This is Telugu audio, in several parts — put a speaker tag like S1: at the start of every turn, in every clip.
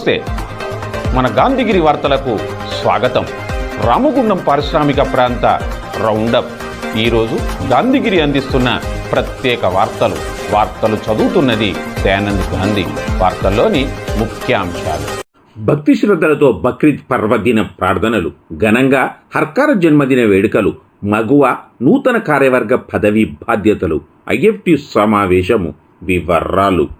S1: నమస్తే. మన గాంధీగిరి వార్తలకు స్వాగతం. రామగుండం పారిశ్రామిక ప్రాంత రౌండప్. ఈరోజు గాంధీగిరి అందిస్తున్న ప్రత్యేక వార్తలు. వార్తలు చదువుతున్నది దయానంద్ గాంధీ. వార్తల్లోని ముఖ్యాంశాలు.
S2: భక్తి శ్రద్ధలతో బక్రీద్ పర్వదిన ప్రార్థనలు. ఘనంగా హర్కార జన్మదిన వేడుకలు. మగువ నూతన కార్యవర్గ పదవి బాధ్యతలు. ఐఎఫ్టి సమావేశము. వివరాలు.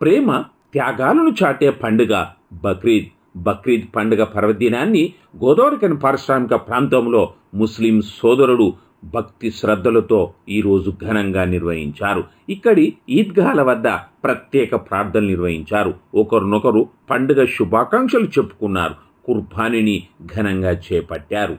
S2: ప్రేమ త్యాగాలను చాటే పండుగ బక్రీద్. బక్రీద్ పండుగ పర్వదినాన్ని గోదావరికని పారిశ్రామిక ప్రాంతంలో ముస్లిం సోదరుడు భక్తి శ్రద్ధలతో ఈరోజు ఘనంగా నిర్వహించారు. ఇక్కడి ఈద్గాల వద్ద ప్రత్యేక ప్రార్థనలు నిర్వహించారు. ఒకరినొకరు పండుగ శుభాకాంక్షలు చెప్పుకున్నారు. కుర్బానిని ఘనంగా చేపట్టారు.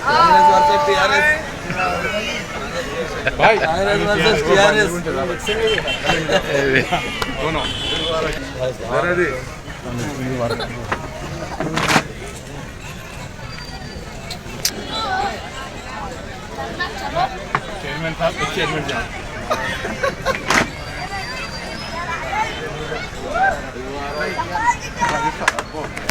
S3: Congress versus
S4: TRS chairman sir chairman sir Thank you.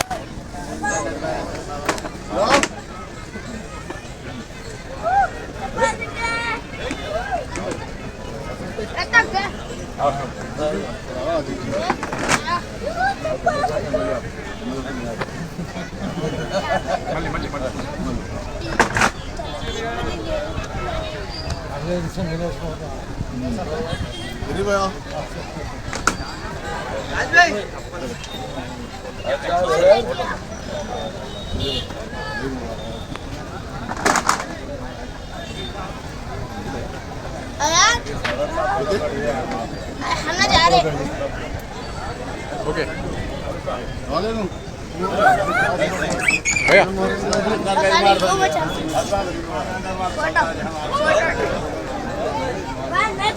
S4: 내리고요. 안돼. 하나 잘해. 오케이. 나는 뭐야? 나는 이거 맞아.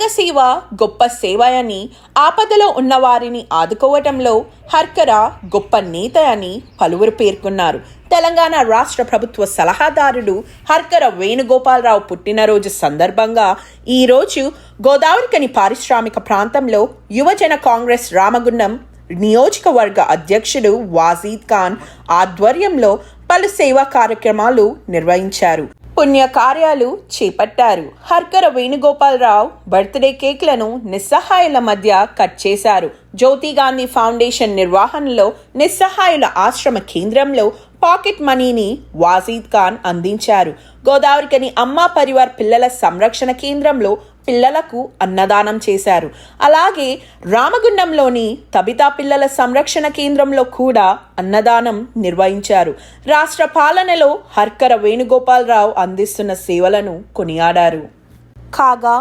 S5: సంఘసేవ గొప్ప సేవ అని ఆపదలో ఉన్నవారిని ఆదుకోవటంలో హర్కర గొప్ప నేత అని పలువురు పేర్కొన్నారు. తెలంగాణ రాష్ట్ర ప్రభుత్వ సలహాదారుడు హర్కర వేణుగోపాలరావు పుట్టినరోజు సందర్భంగా ఈరోజు గోదావరికని పారిశ్రామిక ప్రాంతంలో యువజన కాంగ్రెస్ రామగుండం నియోజకవర్గ అధ్యక్షుడు వాజీద్ ఖాన్ ఆధ్వర్యంలో పలు సేవా కార్యక్రమాలు నిర్వహించారు. పుణ్యకార్యాలు చేపట్టారు. హర్కర వేణుగోపాలరావు బర్త్డే కేక్లను నిస్సహాయుల మధ్య కట్ చేశారు. జ్యోతి గాంధీ ఫౌండేషన్ నిర్వహణలో నిస్సహాయుల ఆశ్రమ కేంద్రంలో పాకెట్ మనీని వాజీద్ ఖాన్ అందించారు. గోదావరికని అమ్మా పరివార్ పిల్లల సంరక్షణ కేంద్రంలో పిల్లలకు అన్నదానం చేశారు. అలాగే రామగుండంలోని తబితా పిల్లల సంరక్షణ కేంద్రంలో కూడా అన్నదానం నిర్వహించారు. రాష్ట్ర పాలనలో హర్కర వేణుగోపాలరావు అందిస్తున్న సేవలను కొనియాడారు. కాగా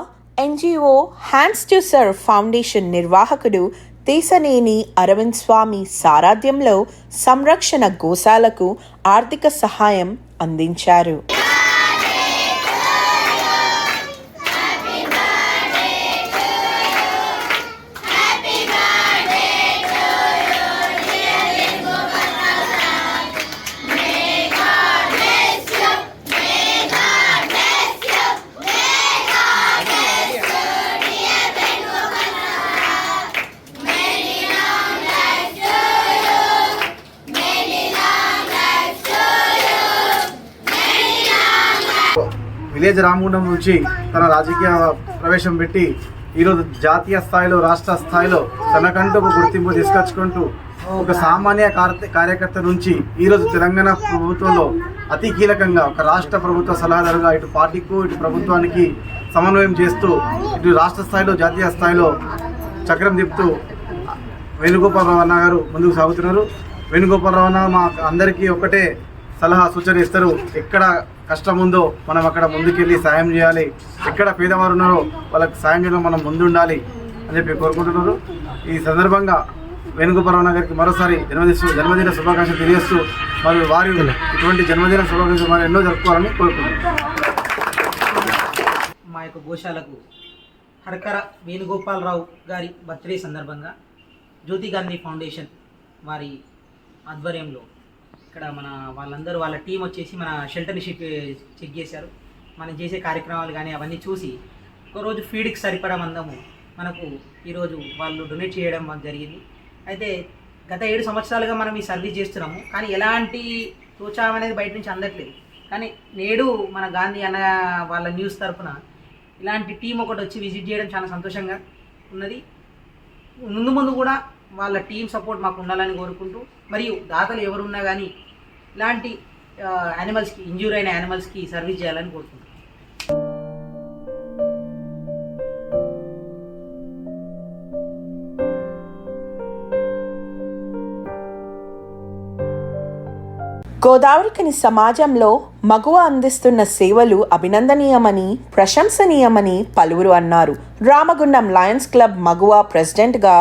S5: NGO hands to serve foundation నిర్వాహకుడు దేశనేని అరవింద్ స్వామి సారథ్యంలో సంరక్షణ గోశాలకు ఆర్థిక సహాయం అందించారు.
S6: విలేజ్ రామగుండం నుంచి తన రాజకీయ ప్రవేశం పెట్టి ఈరోజు జాతీయ స్థాయిలో రాష్ట్ర స్థాయిలో తనకంటూ ఒక గుర్తింపు తీసుకొచ్చుకుంటూ ఒక సామాన్య కార్యకర్త నుంచి ఈరోజు తెలంగాణ ప్రభుత్వంలో అతి కీలకంగా ఒక రాష్ట్ర ప్రభుత్వ సలహాదారుగా ఇటు పార్టీకు ఇటు ప్రభుత్వానికి సమన్వయం చేస్తూ ఇటు రాష్ట్ర స్థాయిలో జాతీయ స్థాయిలో చక్రం తిప్పుతూ వేణుగోపాలరావు అన్న గారు ముందుకు సాగుతున్నారు. వేణుగోపాలరావు అన్న మా అందరికీ ఒకటే సలహా సూచన ఇస్తారు. ఎక్కడ కష్టం ఉందో మనం అక్కడ ముందుకెళ్ళి సాయం చేయాలి. ఎక్కడ పేదవారు ఉన్నారో వాళ్ళకి సాయం చేయడం మనం ముందుండాలి అని చెప్పి కోరుకుంటున్నారు. ఈ సందర్భంగా వేణుగోపాలరావు అన్న గారికి మరోసారి జన్మదిస్తూ జన్మదిన శుభాకాంక్షలు తెలియజేస్తూ మరియు వారి ఇటువంటి జన్మదిన శుభాకాంక్షలు మరి ఎన్నో జరుపుకోవాలని కోరుకుంటున్నాను
S7: మా యొక్క గోశాలకు హరకర వేణుగోపాలరావు గారి బర్త్డే సందర్భంగా జ్యోతి గాంధీ ఫౌండేషన్ వారి ఆధ్వర్యంలో ఇక్కడ మన వాళ్ళందరూ వాళ్ళ టీం వచ్చేసి మన షెల్టర్ని షిప్ చెక్ చేశారు. మనం చేసే కార్యక్రమాలు కానీ అవన్నీ చూసి ఒకరోజు ఫీడ్కి సరిపడా మందము మనకు ఈరోజు వాళ్ళు డొనేట్ చేయడం జరిగింది. అయితే గత ఏడు సంవత్సరాలుగా మనం ఈ సర్వీస్ చేస్తున్నాము. కానీ ఎలాంటి ప్రోత్సాహం అనేది బయట నుంచి అందట్లేదు. కానీ నేడు మన గాంధీ అన్న వాళ్ళ న్యూస్ తరఫున ఇలాంటి టీం ఒకటి వచ్చి విజిట్ చేయడం చాలా సంతోషంగా ఉన్నది. ముందు ముందు కూడా వాళ్ళ టీం సపోర్ట్ మాకు ఉండాలని కోరుకుంటూ మరియు దాతలు ఎవరున్నా కానీ ఇలాంటి యానిమల్స్కి ఇంజూర్ అయిన యానిమల్స్కి సర్వీస్ చేయాలని కోరుకుంటున్నాను
S5: గోదావరికని సమాజంలో మగువ అందిస్తున్న సేవలు అభినందనీయమని ప్రశంసనీయమని పలువురు అన్నారు. రామగుండం లయన్స్ క్లబ్ మగువ ప్రెసిడెంట్గా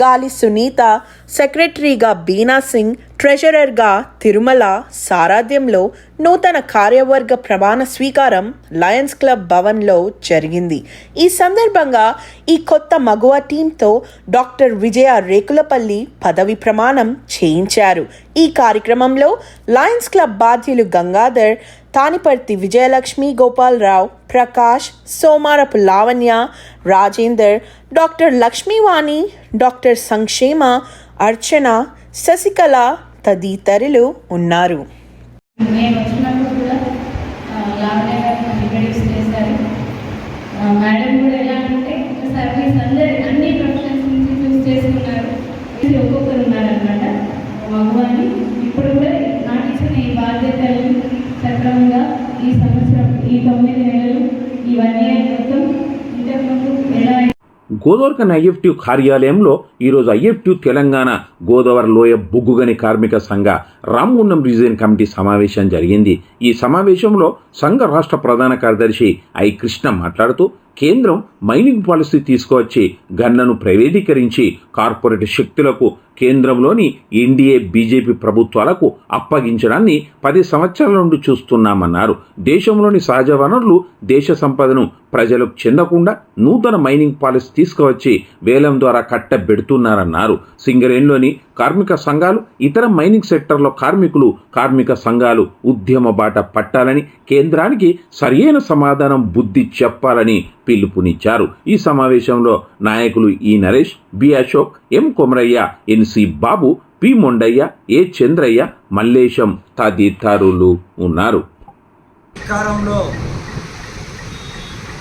S5: గాలి సునీత సెక్రటరీగా బీనా సింగ్ ట్రెజరర్గా తిరుమల సారథ్యంలో నూతన కార్యవర్గ ప్రమాణ స్వీకారం లయన్స్ క్లబ్ భవన్లో జరిగింది. ఈ సందర్భంగా ఈ కొత్త మగువ టీంతో డాక్టర్ విజయ రేకులపల్లి పదవి ప్రమాణం చేయించారు. ఈ కార్యక్రమంలో లయన్స్ క్లబ్ బాధ్యులు గంగాధర్ తానిపర్తి విజయలక్ష్మి గోపాలరావు ప్రకాష్ సోమారపు లావణ్య రాజేందర్ డాక్టర్ లక్ష్మీవాణి డాక్టర్ సంక్షేమ అర్చన శశికళ తదితరులు ఉన్నారు.
S2: గోదావరికన్ ఐఎఫ్టీ కార్యాలయంలో ఈరోజు ఐఎఫ్టీ తెలంగాణ గోదావరి లోయ బొగ్గుగని కార్మిక సంఘ రామగుండం రీజియన్ కమిటీ సమావేశం జరిగింది. ఈ సమావేశంలో సంఘ రాష్ట్ర ప్రధాన కార్యదర్శి ఐ కృష్ణ మాట్లాడుతూ కేంద్రం మైనింగ్ పాలసీ తీసుకువచ్చి గన్నను ప్రైవేటీకరించి కార్పొరేట్ శక్తులకు కేంద్రంలోని ఎన్డీఏ బీజేపీ ప్రభుత్వాలకు అప్పగించడాన్ని పది సంవత్సరాల నుండి చూస్తున్నామన్నారు. దేశంలోని సహజ వనరులు దేశ సంపదను ప్రజలకు చెందకుండా నూతన మైనింగ్ పాలసీ తీసుకువచ్చి వేలం ద్వారా కట్టబెడుతున్నారన్నారు. సింగరేణిలోని కార్మిక సంఘాలు ఇతర మైనింగ్ సెక్టర్లో కార్మికులు కార్మిక సంఘాలు ఉద్యమ బాట పట్టాలని కేంద్రానికి సరియైన సమాధానం బుద్ధి చెప్పాలని పిలుపునిచ్చారు. ఈ సమావేశంలో నాయకులు E Naresh B Ashok M Komaraiah NC Babu P Mondaiah A Chandraiah Mallesham తదితరులు ఉన్నారు.
S8: అధికారంలో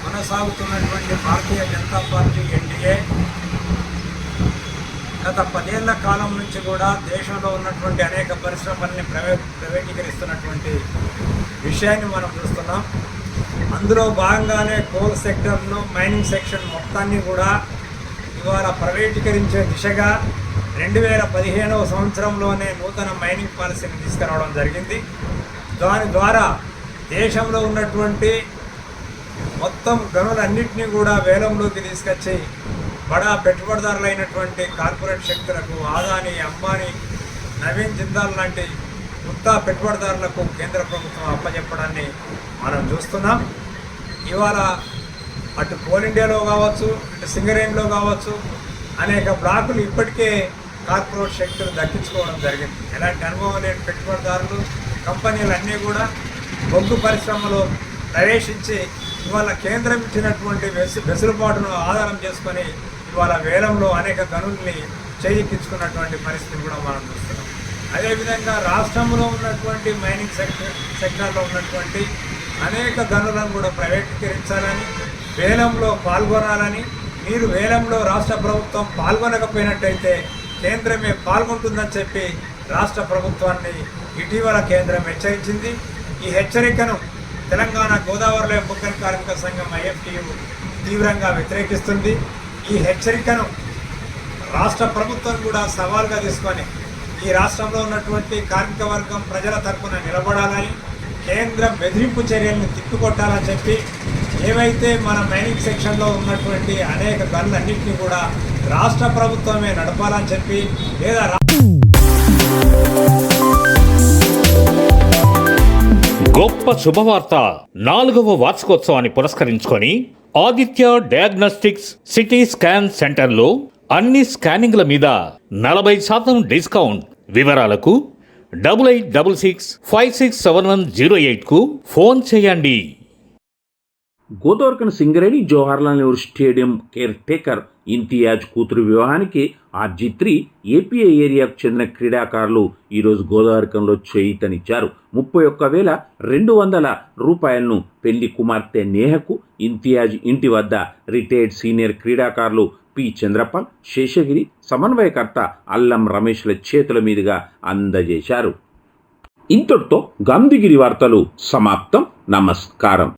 S8: కొనసాగుతున్నటువంటి భారతీయ జనతా పార్టీ ఎన్డీఏ గత పదేళ్ళ కాలం నుంచి కూడా దేశంలో ఉన్నటువంటి అనేక పరిశ్రమల్ని ప్రైవే ప్రైవేటీకరిస్తున్నటువంటి విషయాన్ని మనం చూస్తున్నాం. అందులో భాగంగానే కోల్ సెక్టర్ను మైనింగ్ సెక్షన్ మొత్తాన్ని కూడా ఇవాళ ప్రైవేటీకరించే దిశగా రెండు వేల పదిహేనవ సంవత్సరంలోనే నూతన మైనింగ్ పాలసీని తీసుకురావడం జరిగింది. దాని ద్వారా దేశంలో ఉన్నటువంటి మొత్తం గనులన్నింటినీ కూడా వేలంలోకి తీసుకొచ్చి బడా పెట్టుబడిదారులైనటువంటి కార్పొరేట్ శక్తులకు ఆదాని అంబానీ నవీన్ జిందాల్ లాంటి గుత్తా పెట్టుబడిదారులకు కేంద్ర ప్రభుత్వం అప్పచెప్పడాన్ని మనం చూస్తున్నాం. ఇవాళ అటు కోల్ ఇండియాలో కావచ్చు ఇటు సింగరేణిలో కావచ్చు అనేక బ్లాకులు ఇప్పటికే కార్పొరేట్ శక్తులు దక్కించుకోవడం జరిగింది. ఎలాంటి అనుభవం లేని పెట్టుబడిదారులు కంపెనీలు అన్నీ కూడా బొగ్గు పరిశ్రమలో ప్రవేశించి ఇవాళ కేంద్రం ఇచ్చినటువంటి వెసు వెసులుబాటును ఆధారం చేసుకొని ఇవాళ వేలంలో అనేక గనుల్ని చేజిక్కించుకున్నటువంటి పరిస్థితిని కూడా మనం చూస్తున్నాం. అదేవిధంగా రాష్ట్రంలో ఉన్నటువంటి మైనింగ్ సెక్టర్ సెక్టర్లో ఉన్నటువంటి అనేక గనులను కూడా ప్రైవేటీకరించాలని వేలంలో పాల్గొనాలని మీరు వేలంలో రాష్ట్ర ప్రభుత్వం పాల్గొనకపోయినట్టయితే కేంద్రమే పాల్గొంటుందని చెప్పి రాష్ట్ర ప్రభుత్వాన్ని ఇటీవల కేంద్రం హెచ్చరించింది. ఈ హెచ్చరికను తెలంగాణ గోదావరిలో ముఖ్య కార్మిక సంఘం ఐఎఫ్టీయు తీవ్రంగా వ్యతిరేకిస్తుంది. ఈ హెచ్చరికను రాష్ట్ర ప్రభుత్వం కూడా సవాల్గా తీసుకొని ఈ రాష్ట్రంలో ఉన్నటువంటి కార్మిక వర్గం ప్రజల తరఫున నిలబడాలని కేంద్రం బెదిరింపు చర్యలను తిప్పికొట్టాలని చెప్పి ఏవైతే మన మైనింగ్ సెక్షన్లో ఉన్నటువంటి అనేక గనులన్నింటినీ కూడా రాష్ట్ర ప్రభుత్వమే నడపాలని చెప్పి లేదా
S9: గొప్ప శుభవార్త నాలుగవ వార్షికోత్సవాన్ని పురస్కరించుకొని ఆదిత్య డయాగ్నోస్టిక్స్ సిటీ స్కాన్ సెంటర్లో అన్ని స్కానింగ్ల మీద నలభై శాతం డిస్కౌంట్. వివరాలకు double eight double six five six seven one zero ఎయిట్కు phone చేయండి.
S2: Godavarikhani Singareni Jawaharlal Nehru stadium care taker Imtiaz కూతురు వివాహానికి ఆర్జీ ఏపీఐ ఏరియాకు చెందిన క్రీడాకారులు ఈరోజు గోదావరికంలో చేయితనిచ్చారు. ముప్పై ఒక్క వేల రెండు వందల రూపాయలను పెళ్ళి కుమార్తె నేహకు ఇంతియాజ్ ఇంటి వద్ద రిటైర్డ్ సీనియర్ క్రీడాకారులు పి. చంద్రపాల్ శేషగిరి సమన్వయకర్త అల్లం రమేష్ల చేతుల మీదుగా అందజేశారు. ఇంతటితో గాంధీగిరి వార్తలు సమాప్తం. నమస్కారం.